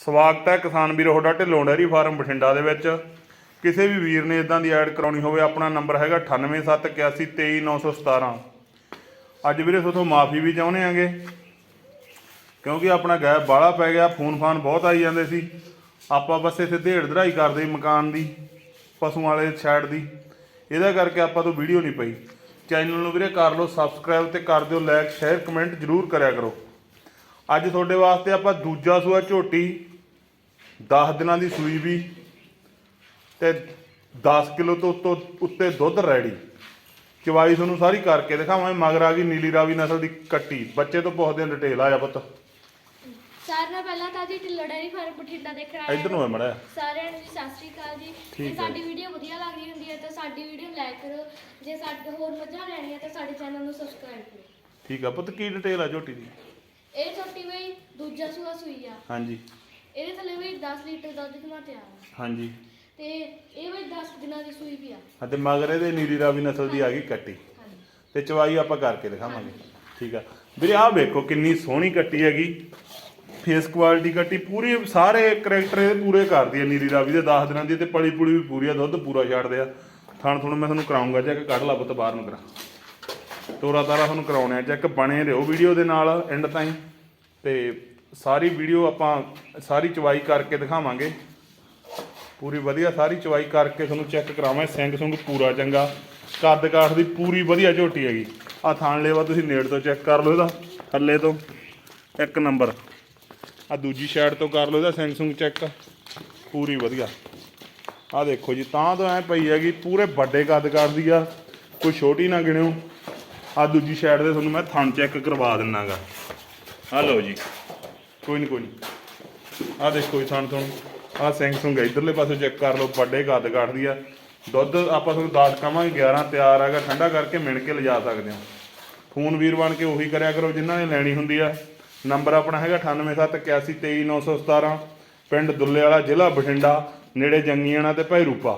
ਸਵਾਗਤ ਹੈ ਕਿਸਾਨ ਵੀਰ, ਤੁਹਾਡਾ ਢਿੱਲੋਂ ਡੈਰੀ ਫਾਰਮ ਬਠਿੰਡਾ ਦੇ ਵਿੱਚ। ਕਿਸੇ ਵੀ ਵੀਰ ਨੇ ਇਦਾਂ ਦੀ ਐਡ ਕਰਾਉਣੀ ਹੋਵੇ, ਆਪਣਾ ਨੰਬਰ ਹੈਗਾ 9871823917 ਅੱਜ ਵੀਰੇ ਤੁਹਾਥੋਂ ਮਾਫੀ ਵੀ ਚਾਹੁੰਦੇ ਆਂਗੇ, ਕਿਉਂਕਿ ਆਪਣਾ ਗੈਪ ਬਾਹਲਾ ਪੈ ਗਿਆ, ਫੋਨ ਫਾਨ ਬਹੁਤ ਆਈ ਜਾਂਦੇ ਸੀ। ਆਪਾਂ ਬਸ ਇੱਥੇ ਢੇੜ ਧੜਾਈ ਕਰਦੇ ਮਕਾਨ ਦੀ ਪਸ਼ੂ ਵਾਲੇ ਸਾਈਡ ਦੀ। ਇਹਦਾ ਕਰਕੇ ਆਪਾਂ ਤੋਂ ਵੀਡੀਓ ਨਹੀਂ ਪਈ। ਚੈਨਲ ਨੂੰ ਵੀਰੇ, ਕਰ ਲਓ ਸਬਸਕ੍ਰਾਈਬ ਤੇ ਕਰ ਦਿਓ ਲਾਈਕ, ਸ਼ੇਅਰ, ਕਮੈਂਟ ਜਰੂਰ ਕਰਿਆ ਕਰੋ। ਅੱਜ ਤੁਹਾਡੇ ਵਾਸਤੇ ਆਪਾਂ ਦੂਜਾ ਸੂਆ ਝੋਟੀ 10 ਦਿਨਾਂ ਦੀ ਸੂਈ ਵੀ ਤੇ 10 ਕਿਲੋ ਤੋਂ ਉੱਤੋਂ ਉੱਤੇ ਦੁੱਧ ਰੈਡੀ। ਚਵਾਈ ਤੁਹਾਨੂੰ ਸਾਰੀ ਕਰਕੇ ਦਿਖਾਵਾਂਗੇ ਮਗਰ ਆ ਗਈ ਨੀਲੀ ਰਾਵੀ ਨਸਲ ਦੀ ਕੱਟੀ। ਬੱਚੇ ਤੋਂ ਪੁੱਛਦੇ ਡਿਟੇਲ ਆ ਜਾ ਪੁੱਤ। ਸਾਰਿਆਂ ਨਾਲ ਪਹਿਲਾਂ ਤਾਂ ਜੀ ਢਿੱਲੋਂ ਡੈਰੀ ਫਾਰਮ ਬਠਿੰਡਾ ਦੇਖਣ ਆਏ ਇੱਧਰ ਨੂੰ ਹੈ ਮੜਾ ਸਾਰਿਆਂ ਨੂੰ ਜੀ ਸਤਿ ਸ਼੍ਰੀ ਅਕਾਲ ਜੀ। ਹੈ। ਸਾਡੀ ਵੀਡੀਓ ਵਧੀਆ ਲੱਗਦੀ ਹੁੰਦੀ ਹੈ ਤਾਂ ਸਾਡੀ ਵੀਡੀਓ ਲਾਈਕ ਕਰੋ। ਜੇ ਸਾਡੇ ਹੋਰ ਮੱਝਾਂ ਲੈਣੀਆਂ ਤਾਂ ਸਾਡੇ ਚੈਨਲ ਨੂੰ ਸਬਸਕ੍ਰਾਈਬ ਕਰੋ। ਠੀਕ ਆ ਪੁੱਤ ਕੀ ਡਿਟੇਲ ਆ ਝੋਟੀ ਦੀ? ਇਹ ਛੋਟੀ ਬਈ ਦੂਜਾ ਸੂਆ ਸੂਈ ਆ। ਹਾਂਜੀ। ਇਹਦੇ ਥੱਲੇ ਬਈ 10 ਲੀਟਰ ਦੁੱਧ ਜਮਾ ਤਿਆਰ ਆ ਹਾਂਜੀ। ਤੇ ਇਹ ਬਈ 10 ਦਿਨਾਂ ਦੀ ਸੂਈ ਵੀ ਆ। ਅਤੇ ਮਗਰ ਇਹਦੇ ਨੀਲੀ ਰਾਵੀ ਨਸਲ ਦੀ ਆ ਗਈ ਕੱਟੀ। ਹਾਂਜੀ। ਤੇ ਚਵਾਈ ਆਪਾਂ ਕਰਕੇ ਦਿਖਾਵਾਂਗੇ। ਠੀਕ ਆ। ਵੀਰੇ ਆਹ ਵੇਖੋ ਕਿੰਨੀ ਸੋਹਣੀ ਕੱਟੀ ਹੈਗੀ। ਫੇਸ ਕੁਆਲਿਟੀ ਕੱਟੀ ਪੂਰੀ ਸਾਰੇ ਕਰੈਕਟਰ ਇਹਦੇ ਪੂਰੇ ਕਰਦੀ ਹੈ ਨੀਲੀ ਰਾਵੀ ਦੇ 10 ਦਿਨਾਂ ਦੀ ਤੇ ਪਲੀ ਪੁਲੀ ਵੀ ਪੂਰੀ ਆ ਦੁੱਧ ਪੂਰਾ ਛੱਡਦੇ ਆ। ਥਣ ਥਣ ਮੈਂ ਤੁਹਾਨੂੰ ਕਰਾਉਂਗਾ ਚੈੱਕ ਕੱਢ ਲਾ ਪੁੱਤ ਬਾਹਰ ਨੂੰ ਕਰਾ। ਤੋਰਾ ਤਾਰਾ ਤੁਹਾਨੂੰ ਕਰਾਉਣੇ ਆ ਚੈੱਕ ਬਣੇ ਰਹੋ ਵੀਡੀਓ ਦੇ ਨਾਲ ਐਂਡ ਤਾਈਂ। ਤੇ ਸਾਰੀ ਵੀਡੀਓ ਆਪਾਂ ਸਾਰੀ ਚਵਾਈ ਕਰਕੇ ਦਿਖਾਵਾਂਗੇ। ਪੂਰੀ ਵਧੀਆ ਸਾਰੀ ਚਵਾਈ ਕਰਕੇ ਤੁਹਾਨੂੰ ਚੈੱਕ ਕਰਾਵਾਂ ਸਿੰਘ ਸੁੰਗ ਪੂਰਾ ਚੰਗਾ। ਕੱਦ ਕਾਠ ਦੀ ਪੂਰੀ ਵਧੀਆ ਝੋਟੀ ਹੈਗੀ। ਆ ਥਾਣ ਲੇਵਾ ਤੁਸੀਂ ਨੇੜ ਤੋਂ ਚੈੱਕ ਕਰ ਲਓ ਇਹਦਾ, ਥੱਲੇ ਤੋਂ। ਇੱਕ ਨੰਬਰ। ਆ ਦੂਜੀ ਸਾਈਡ ਤੋਂ ਕਰ ਲਓ ਇਹਦਾ ਸਿੰਘ ਸੁੰਗ ਚੈੱਕ ਪੂਰੀ ਵਧੀਆ। ਆ ਦੇਖੋ ਜੀ, ਤਾਂ ਤੋਂ ਐ ਪਈ ਹੈਗੀ, ਪੂਰੇ ਵੱਡੇ ਕੱਦ ਕਾਠ ਦੀ ਆ। ਕੋਈ ਛੋਟੀ ਨਾ ਗਿਣਿਓ। ਆ ਦੂਜੀ ਸਾਈਡ ਤੇ ਤੁਹਾਨੂੰ ਮੈਂ ਥਣ ਚੈੱਕ ਕਰਵਾ ਦਿੰਨਾਗਾ। ਆ ਲਓ ਜੀ। ਕੋਈ ਨਹੀਂ ਕੋਈ ਨਹੀਂ ਆ ਦੇਖੋ ਜੀ ਥਣ ਤੁਹਾਨੂੰ ਆ ਸਿੰਘ ਸੁੰਗ ਇਧਰਲੇ ਪਾਸੇ ਚੈੱਕ ਕਰ ਲਓ ਵੱਡੇ ਕੱਦ ਕੱਢਦੀ ਆ। ਦੁੱਧ ਆਪਾਂ ਤੁਹਾਨੂੰ 10 ਕਵਾਂਗੇ 11 ਤਿਆਰ ਹੈਗਾ ਠੰਡਾ ਕਰਕੇ ਮਿਣ ਕੇ ਲਿਜਾ ਸਕਦੇ ਹੋ। ਫੋਨ ਵੀਰ ਬਣ ਕੇ ਉਹੀ ਕਰਿਆ ਕਰੋ ਜਿਨ੍ਹਾਂ ਨੇ ਲੈਣੀ ਹੁੰਦੀ ਆ। ਨੰਬਰ ਆਪਣਾ ਹੈਗਾ 9871823917 ਪਿੰਡ ਦੁੱਲੇ ਵਾਲਾ ਜ਼ਿਲ੍ਹਾ ਬਠਿੰਡਾ ਨੇੜੇ ਜੰਗੀਆਣਾ ਤੇ ਭਾਈ ਰੂਪਾ।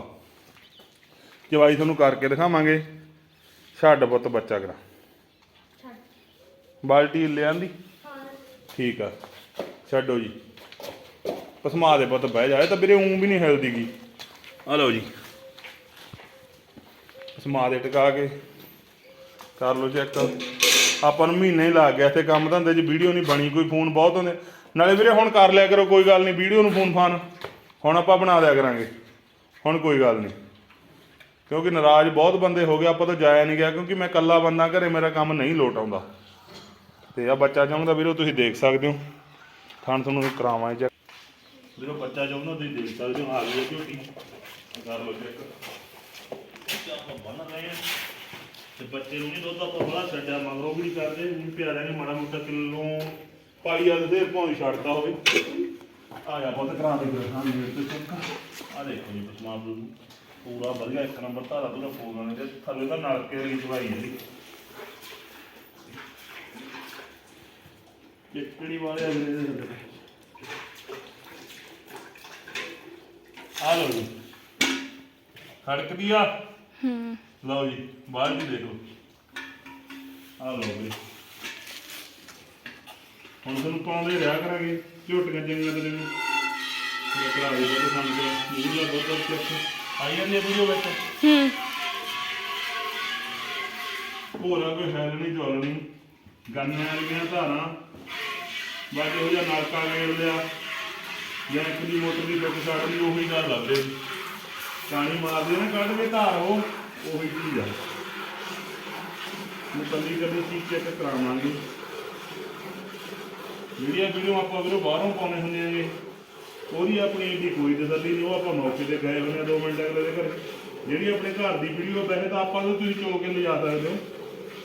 ਜਵਾਈ ਤੁਹਾਨੂੰ ਕਰਕੇ ਦਿਖਾਵਾਂਗੇ। ਛੱਡ ਪੁੱਤ ਬੱਚਾ ਕਰਾ। ਬਾਲਟੀ ਲਿਆਂਦੀ ਠੀਕ ਆ। ਛੱਡੋ ਜੀ। ਪਸਮਾ ਦੇ ਪੁੱਤ ਬਹਿ ਜਾਏ ਤਾਂ ਵੀਰੇ ਉਂ ਵੀ ਨਹੀਂ ਹਿਲਦੀਗੀ ਆ ਲਓ ਜੀ। ਪਸਮਾ ਦੇ ਟਿਕਾ ਕੇ ਕਰ ਲਓ ਚੈੱਕ ਆਪਾਂ ਨੂੰ ਮਹੀਨਾ ਹੀ ਲੱਗ ਗਿਆ ਇੱਥੇ ਕੰਮ ਧੰਦੇ 'ਚ, ਵੀਡੀਓ ਨਹੀਂ ਬਣੀ, ਕੋਈ ਫੋਨ ਬਹੁਤ ਹੁੰਦੇ। ਨਾਲੇ ਵੀਰੇ ਹੁਣ ਕਰ ਲਿਆ ਕਰੋ, ਕੋਈ ਗੱਲ ਨਹੀਂ, ਵੀਡੀਓ ਨੂੰ ਫੋਨ ਫਾਨ। ਹੁਣ ਆਪਾਂ ਬਣਾ ਲਿਆ ਕਰਾਂਗੇ। ਹੁਣ ਕੋਈ ਗੱਲ ਨਹੀਂ। ਕਿਉਂਕਿ ਨਾਰਾਜ਼ ਬਹੁਤ ਬੰਦੇ ਹੋ ਗਏ, ਆਪਾਂ ਤਾਂ ਜਾਇਆ ਨਹੀਂ ਗਿਆ, ਕਿਉਂਕਿ ਮੈਂ ਇਕੱਲਾ ਬੰਦਾ, ਘਰੇ ਮੇਰਾ ਕੰਮ ਨਹੀਂ ਲੋਟ ਆਉਂਦਾ। ਤੇ ਆ ਬੱਚਾ ਚਾਹੁੰਦਾ ਵੀਰੋ ਤੁਸੀਂ ਦੇਖ ਸਕਦੇ ਹੋ। ਥਾਣ ਤੁਹਾਨੂੰ ਕਰਾਵਾਂ ਚੈੱਕ ਵੀਰੋ ਬੱਚਾ ਚਾਹੁੰਦਾ ਤੁਸੀਂ ਦੇਖ ਸਕਦੇ ਹੋ, ਆ ਗਈ ਹੈ ਝੋਟੀ। ਕਰ ਲਓ ਚੈੱਕ ਆਪਾਂ ਬੰਨ ਰਹੇ ਹਾਂ। ਤੇ ਬੱਚੇ ਨੂੰ ਨਹੀਂ ਦੁੱਧ ਆਪਾਂ ਬੜਾ ਛੱਡਿਆ, ਮਗਰੋਂ ਵੀ ਨਹੀਂ ਕਰਦੇ ਹੁਣ ਪਿਆਰਿਆਂ ਨੇ ਮਾੜਾ ਮੋਟਾ ਕਿਲੋ ਪਾਲੀ ਆ ਦੇ ਭਾਵੇਂ ਛੱਡਦਾ ਹੋਵੇ। ਆ ਜਾ ਬਹੁਤ ਕਰਾ ਦੇ ਵੀਰੇ ਹਾਂ ਤੇ ਚੈੱਕ। ਆ ਦੇਖੋ ਜੀ ਪਸਮਾ ਪੂਰਾ ਵਧੀਆ ਇੱਕ ਨੰਬਰ ਧਾਰਾ ਪੂਰਾ ਪੂਰਾ ਨੇ ਤੇ ਥੱਲੇ ਦਾ ਨਲਕੇ ਦੀ ਚਵਾਈ ਜੀ। ਚਿੱਕੜੀ ਵਾਲੇ ਅਗਲੇ ਦੇ ਥੱਲੇ ਆ ਲਓ ਜੀ। ਖੜਕਦੀ ਆ। ਹੂੰ। ਲਓ ਜੀ ਬਾਹਰ ਵੀ ਦੇਖੋ। ਆ ਲਓ ਵੀ ਹੁਣ ਤੁਹਾਨੂੰ ਪਾਉਂਦੇ ਰਿਹਾ ਕਰਾਂਗੇ। ਝੋਟੀਆਂ ਚੰਗੀਆਂ ਤੇ ਨੂੰ ਇਹ ਕਰਾ ਦੇ ਬੋਲ ਸਾਨੂੰ ਤੇ ਮੂਲਾ ਬਹੁਤ ਚੈੱਕ ਆਈ ਜਾਂਦੀ ਵੀਡੀਓ ਵਿੱਚ। ਹੂੰ। ਹੋਰਾ ਕੋਈ ਹੈ ਨਹੀਂ ਜੋਲ ਨਹੀਂ। ਗੰਨਿਆਂ ਵਾਲੀਆਂ ਧਾਰਾਂ। ਬਾਕੀ ਉਹ ਜਿਹਾ ਨਲਕਾ ਗੇੜ ਲਿਆ। ਜਾਂ ਇੱਕ ਦੀ ਮੋਟਰ ਦੀ ਲੁੱਕ ਛੱਡ ਲਈ ਉਹੀ ਗੱਲ ਲੱਭਦੇ ਪਾਣੀ ਮਾਰਦੇ ਨਾ ਕੱਢ ਕੇ ਧਾਰ ਉਹ, ਉਹੀ ਚੀਜ਼ ਆ। ਮੁਕੱਲੀ ਕਦੇ ਚੀਜ਼ ਚੈੱਕ ਕਰਾਵਾਂਗੇ। ਜਿਹੜੀਆਂ ਵੀਡੀਓ ਆਪਾਂ ਵੀਰੋ ਬਾਹਰੋਂ ਪਾਉਣੇ ਹੁੰਦੇ ਆਗੇ ਉਹਦੀ ਆਪਣੀ ਏਡੀ ਕੋਈ ਤਸੱਲੀ ਨਹੀਂ, ਉਹ ਆਪਾਂ ਮੌਕੇ ਤੇ ਗਏ ਹੋਏ ਆ 2 ਮਿੰਟ ਅਗਲੇ ਦੇ ਘਰ। ਜਿਹੜੀ ਆਪਣੇ ਘਰ ਦੀ ਵੀਡੀਓ ਵੈਸੇ ਤਾਂ ਆਪਾਂ ਨੂੰ ਤੁਸੀਂ ਚੋ ਕੇ ਲਿਜਾ ਸਕਦੇ ਹੋ।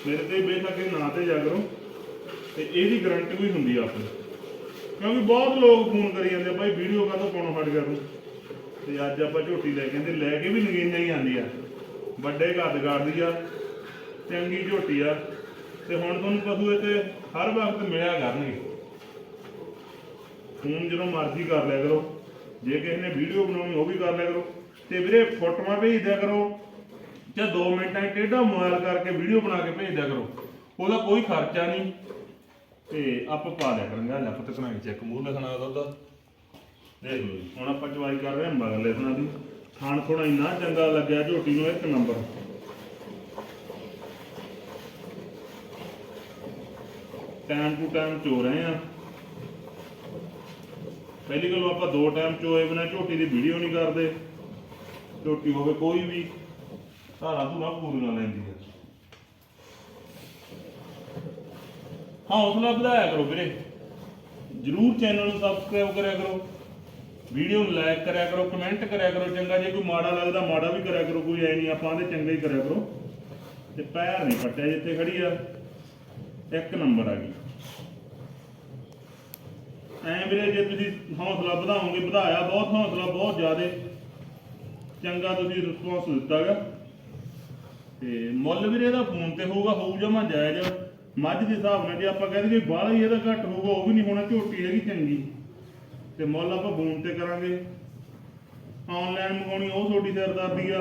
ਮੇਰੇ ਤੇ ਬੇਸ਼ੱਕ ਇਹ ਨਾ ਤੇ ਜਾ ਕਰੋ ਤੇ ਇਹਦੀ ਗਰੰਟੀ ਵੀ ਹੁੰਦੀ ਆ ਆਪਣੀ। ਕਿਉਂਕਿ ਬਹੁਤ ਲੋਕ ਫੋਨ ਕਰੀ ਜਾਂਦੇ ਆ ਬਾਈ ਵੀਡੀਓ ਕਾਹਤੋਂ ਪਾਉਣਾ ਫੜ ਕਰ ਨੂੰ? ਤੇ ਅੱਜ ਆਪਾਂ ਝੋਟੀ ਲੈ ਕੇ ਆਂਦੇ, ਲੈ ਕੇ ਵੀ ਨਗੀਨਾਂ ਹੀ ਆਂਦੀ ਆ। ਵੱਡੇ ਘੱਟ ਦੀ ਆ, ਚੰਗੀ ਝੋਟੀ ਆ, ਤੇ ਹੁਣ ਤੁਹਾਨੂੰ ਪਸ਼ੂ ਇੱਥੇ ਹਰ ਵਕਤ ਮਿਲਿਆ ਕਰਨਗੇ। ਫੋਨ ਜਦੋਂ ਮਰਜ਼ੀ ਕਰ ਲਿਆ ਕਰੋ, ਜੇ ਕਿਸੇ ਨੇ ਵੀਡੀਓ ਬਣਾਉਣੀ, ਉਹ ਵੀ ਕਰ ਲਿਆ ਕਰੋ। ਤੇ ਵੀਰੇ ਫੋਟੋਆਂ ਭੇਜ ਦਿਆ ਕਰੋ ਜਾਂ 2 ਮਿੰਟਾਂ 'ਚ ਟੇਢਾ ਮੋਬਾਈਲ ਕਰਕੇ ਵੀਡੀਓ ਬਣਾ ਕੇ ਭੇਜ ਦਿਆ ਕਰੋ। ਉਹਦਾ ਕੋਈ ਖਰਚਾ ਨਹੀਂ। ਤੇ ਆਪਾਂ ਪਾ ਦਿਆ ਕਰਾਂਗੇ। ਆ ਲੈ ਪੁੱਤ ਚੈੱਕ ਮੂੰਹ ਲਿਖਣਾ ਦੁੱਧ ਦੇਖ ਲਓ ਜੀ, ਹੁਣ ਆਪਾਂ ਚਵਾਈ ਕਰ ਰਹੇ ਹਾਂ ਮਗਲੇ ਥਣਾ ਦੀ। ਖਾਣ ਥੋੜਾ ਇੰਨਾ ਚੰਗਾ ਲੱਗਿਆ ਝੋਟੀ ਨੂੰ ਇੱਕ ਨੰਬਰ ਟਾਈਮ ਟੂ ਟਾਈਮ ਚੋ ਰਹੇ ਆ ਪਹਿਲੀ ਗੱਲ ਆਪਾਂ ਦੋ ਟਾਈਮ ਚੋਏ ਬਿਨਾ ਝੋਟੀ ਦੀ ਵੀਡੀਓ ਨਹੀਂ ਕਰਦੇ। ਝੋਟੀ ਹੋਵੇ ਕੋਈ ਵੀ। ਧਾਰਾ ਧੂਰਾ ਪੂਰੀਆਂ ਲੈਂਦੀ ਹੈ ਹੌਸਲਾ ਵਧਾਇਆ ਕਰੋ ਵੀਰੇ। ਜਰੂਰ ਚੈਨਲ ਨੂੰ ਸਬਸਕ੍ਰਾਈਬ ਕਰਿਆ ਕਰੋ। ਵੀਡੀਓ ਨੂੰ ਲਾਈਕ ਕਰਿਆ ਕਰੋ ਕਮੈਂਟ ਕਰਿਆ ਕਰੋ। ਚੰਗਾ, ਜੇ ਕੋਈ ਮਾੜਾ ਲੱਗਦਾ, ਮਾੜਾ ਵੀ ਕਰਿਆ ਕਰੋ। ਕੋਈ ਐ ਨਹੀਂ, ਆਪਾਂ ਦੇ ਚੰਗਾ ਹੀ ਕਰਿਆ ਕਰੋ। ਤੇ ਪੈਰ ਨਹੀਂ ਪੱਟਿਆ ਜਿੱਥੇ ਖੜੀ ਆ, ਇੱਕ ਨੰਬਰ ਆ ਗਈ। ਐ ਵੀਰੇ, ਜੇ ਤੁਸੀਂ ਹੌਸਲਾ ਵਧਾਓਗੇ, ਵਧਾਇਆ ਬਹੁਤ ਹੌਸਲਾ, ਬਹੁਤ ਜ਼ਿਆਦਾ। ਚੰਗਾ ਤੁਸੀਂ ਰਿਸਪੌਂਸ ਦਿੱਤਾਗਾ ਤੇ ਮੁੱਲ ਵੀਰੇ ਇਹਦਾ ਫੋਨ ਤੇ ਹੋਊਗਾ, ਹੋਊ ਜਮਾ ਜਾਇਜ਼। ਮੱਝ ਦੇ ਹਿਸਾਬ ਨਾਲ ਜੇ ਆਪਾਂ ਕਹਿੰਦੇ ਕਿ ਬਾਹਲਾ ਹੀ ਇਹਦਾ ਘੱਟ ਹੋਊਗਾ, ਉਹ ਵੀ ਨਹੀਂ ਹੋਣਾ, ਝੋਟੀ ਹੈਗੀ ਚੰਗੀ। ਤੇ ਮੁੱਲ ਆਪਾਂ ਫੋਨ ਤੇ ਕਰਾਂਗੇ। ਆਨਲਾਈਨ ਮੰਗਾਉਣੀ ਉਹ ਤੁਹਾਡੀ ਸਰਦਾਰਦੀ ਆ।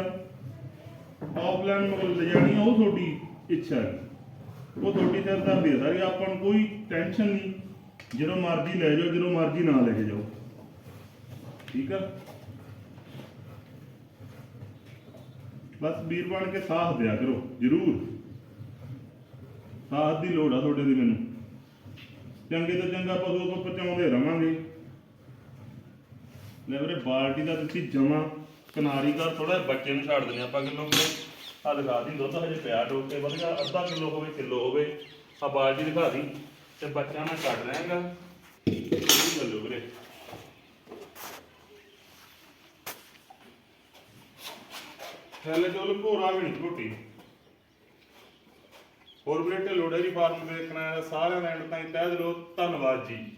ਆਫਲਾਈਨ ਮੰਗ ਲਿਜਾਣੀ ਉਹ ਤੁਹਾਡੀ ਇੱਛਾ ਹੈ। ਉਹ ਤੁਹਾਡੀ ਸਰਦਾਰਦੀ ਆ ਸਾਰੀ, ਆਪਾਂ ਨੂੰ ਕੋਈ ਟੈਨਸ਼ਨ ਨਹੀਂ। ਜਦੋਂ ਮਰਜ਼ੀ ਲੈ ਜਾਓ, ਜਦੋਂ ਮਰਜ਼ੀ ਨਾ ਲੈ ਕੇ ਜਾਓ। ਠੀਕ ਆ? ਬਸ ਵੀਰ ਬਣ ਕੇ ਸਾਥ ਦਿਆ ਕਰੋ, ਜਰੂਰ। ਸਾਥ ਦੀ ਲੋੜ ਆ ਤੁਹਾਡੇ ਦੀ ਮੈਨੂੰ। ਚੰਗੇ ਤੋਂ ਚੰਗਾ ਪਸ਼ੂ ਆਪਾਂ ਪਹੁੰਚਾਉਂਦੇ ਰਵਾਂਗੇ। ਲੈ ਵੀਰੇ, ਬਾਲਟੀ ਦਾ ਤੁਸੀਂ ਜਮਾ ਕਿਨਾਰੀ ਕਰ ਥੋੜਾ ਬੱਚੇ ਨੂੰ ਛੱਡ ਦਿੰਦੇ ਆਪਾਂ ਕਿਲੋ ਵੀਰੇ ਆ ਦਿਖਾ ਦੀ, ਦੁੱਧ ਹਜੇ ਪਿਆ ਟੋਕ ਕੇ ਵਧੀਆ ਅੱਧਾ ਕਿਲੋ ਹੋਵੇ ਕਿਲੋ ਹੋਵੇ। ਆ ਬਾਲਟੀ ਦਿਖਾ ਦੀ, ਤੇ ਬੱਚਾ ਮੈਂ ਕੱਢ ਰਿਹਾਗਾ ਇਹ ਚੱਲੋ ਵੀਰੇ ਥੈਲੇ ਚੋਲ ਭੋਰਾ ਵੀ ਨਹੀਂ ਝੋਟੀ ਹੋਰ ਵੀਰੇ ਢਿੱਲੋਂ ਦੀ ਫਾਰਮ ਦੇਖਣਾ ਸਾਰਿਆਂ ਦਾ ਐਂਡ ਤਾਈਂ ਤਹਿ ਦਿਲੋਂ ਧੰਨਵਾਦ ਜੀ।